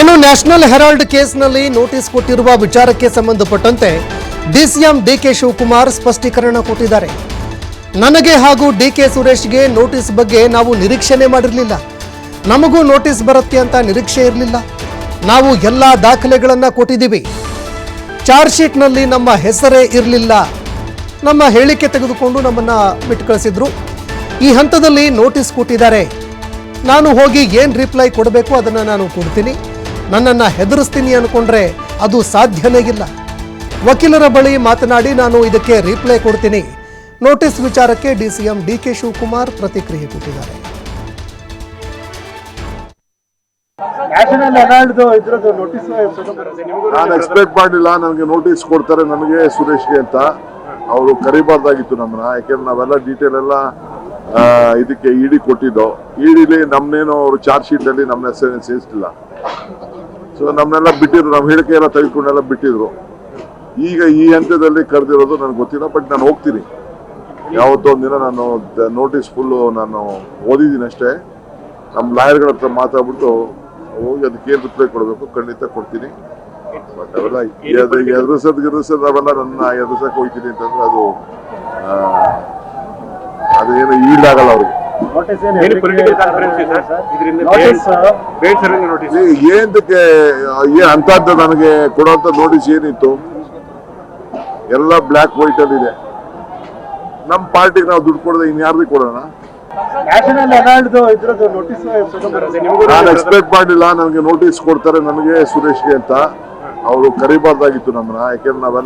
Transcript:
ಇನ್ನು national Herald ಕೇಸ್ನಲ್ಲಿ notice ಕೊಟ್ಟಿರುವ ವಿಚಾರಕ್ಕೆ ಸಂಬಂಧಪಟ್ಟಂತೆ ಡಿಸಿಎಂ ಡಿಕೆ ಶಿವಕುಮಾರ್ ಸ್ಪಷ್ಟೀಕರಣ ಕೊಟ್ಟಿದ್ದಾರೆ. ನನಗೆ ಹಾಗೂ ಡಿಕೆ ಸುರೇಶ್ಗೆ ನೋಟಿಸ್ ಬಗ್ಗೆ ನಾವು ನಿರೀಕ್ಷೆನೆ ಮಾಡಿರಲಿಲ್ಲ. ನಮಗೂ ನೋಟಿಸ್ ಬರುತ್ತೆ ಅಂತ ನಿರೀಕ್ಷೆ ಇರಲಿಲ್ಲ. ನಾವು ಎಲ್ಲ ದಾಖಲೆಗಳನ್ನು ಕೊಟ್ಟಿದ್ದೀವಿ. ಚಾರ್ಜ್ ಶೀಟ್ನಲ್ಲಿ ನಮ್ಮ ಹೆಸರೇ ಇರಲಿಲ್ಲ. ನಮ್ಮ ಹೇಳಿಕೆ ತೆಗೆದುಕೊಂಡು ನಮ್ಮನ್ನು ಬಿಟ್ಟು ಕಳಿಸಿದ್ರು. ಈ ಹಂತದಲ್ಲಿ ನೋಟಿಸ್ ಕೊಟ್ಟಿದ್ದಾರೆ. ನಾನು ಹೋಗಿ ಏನು ರಿಪ್ಲೈ ಕೊಡಬೇಕು ಅದನ್ನು ನಾನು ಕೊಡ್ತೀನಿ. ನನ್ನನ್ನು ಹೆದರಿಸ್ತೀನಿ ಅಂದ್ಕೊಂಡ್ರೆ ಅದು ಸಾಧ್ಯನೇ ಇಲ್ಲ. ವಕೀಲರ ಬಳಿ ಮಾತನಾಡಿ ನಾನು ಇದಕ್ಕೆ ರಿಪ್ಲೈ ಕೊಡ್ತೀನಿ. ನೋಟಿಸ್ ವಿಚಾರಕ್ಕೆ D C M D K Shivakumar ಪ್ರತಿಕ್ರಿಯೆ ಕೊಟ್ಟಿದ್ದಾರೆ. ನಾನು ಎಕ್ಸ್ಪೆಕ್ಟ್ ಮಾಡಿಲ್ಲ ನನಗೆ ನೋಟಿಸ್ ಕೊಡ್ತಾರೆ ನನಗೆ ಸುರೇಶ್ಗೆ ಅಂತ. ಅವರು ಕರಿಬಾರ್ದಾಗಿತ್ತು ನಮ್ಮನ್ನ ಯಾಕೆಂದ್ರೆ ನಾವೆಲ್ಲ ಡೀಟೇಲ್ ಎಲ್ಲ ಇದಕ್ಕೆ ಇಡಿ ಕೊಟ್ಟಿದ್ದು. ಇಡಿಲಿ ನಮ್ನೇನು ಅವರು ಚಾರ್ಜ್ ಶೀಟ್ ಅಲ್ಲಿ ನಮ್ಮ ಹೆಸರು ಸೇರಿಸಲಿಲ್ಲ ಸೊ ನಮ್ಮನ್ನೆಲ್ಲ ಬಿಟ್ಟಿದ್ರು. ನಮ್ಮ ಹೇಳಿಕೆ ಎಲ್ಲ ತೆಗೆದುಕೊಂಡೆಲ್ಲ ಬಿಟ್ಟಿದ್ರು. ಈಗ ಈ ಹಂತದಲ್ಲಿ ಕರೆದಿರೋದು ನನಗೆ ಗೊತ್ತಿಲ್ಲ ಬಟ್ ನಾನು ಹೋಗ್ತೀನಿ. ಯಾವತ್ತೋ ಒಂದಿನ ನಾನು ನೋಟಿಸ್ ಫುಲ್ಲು ನಾನು ಓದಿದ್ದೀನಿ ಅಷ್ಟೇ. ನಮ್ಮ ಲಾಯರ್ಗಳ ಹತ್ರ ಮಾತಾಡ್ಬಿಟ್ಟು ಹೋಗಿ ಅದಕ್ಕೆ ಏನು ರಿಪ್ಲೈ ಕೊಡಬೇಕು ಖಂಡಿತ ಕೊಡ್ತೀನಿ. ಬಟ್ ಅವೆಲ್ಲ ಎದುರಿಸೋದು ಗಿರಿಸೋದು ಅವೆಲ್ಲ ನನ್ನ ಎದುರಿಸಕ್ಕೆ ಹೋಗ್ತೀನಿ ಅಂತಂದ್ರೆ ಅದು ನೋಟಿಸ್ ಅವ್ರಿಗೆ. ಏನಕ್ಕೆ ಏನ್ ಅಂತದ್ದು ನನಗೆ ಕೊಡುವಂತ ನೋಟಿಸ್ ಏನಿತ್ತು? ಎಲ್ಲ ಬ್ಲ್ಯಾಕ್ ವೈಟ್ ಅಲ್ಲಿ ಇದೆ. ನಮ್ಮ ಪಾರ್ಟಿಗೆ ನಾವು ದುಡ್ಡು ಕೊಡದೆ ಇನ್ಯಾರ್ದಿಗೆ ಕೊಡೋಣ? ನಾನು ಎಕ್ಸ್ಪೆಕ್ಟ್ ಮಾಡಿಲ್ಲ ನನಗೆ ನೋಟಿಸ್ ಕೊಡ್ತಾರೆ ನನಗೆ ಸುರೇಶ್ಗೆ ಅಂತ. ಅವರು ಕರಿಬಾರ್ದಾಗಿತ್ತು ನಮ್ಮನ್ನ ಯಾಕೆಂದ್ರೆ ನಾವೆಲ್ಲ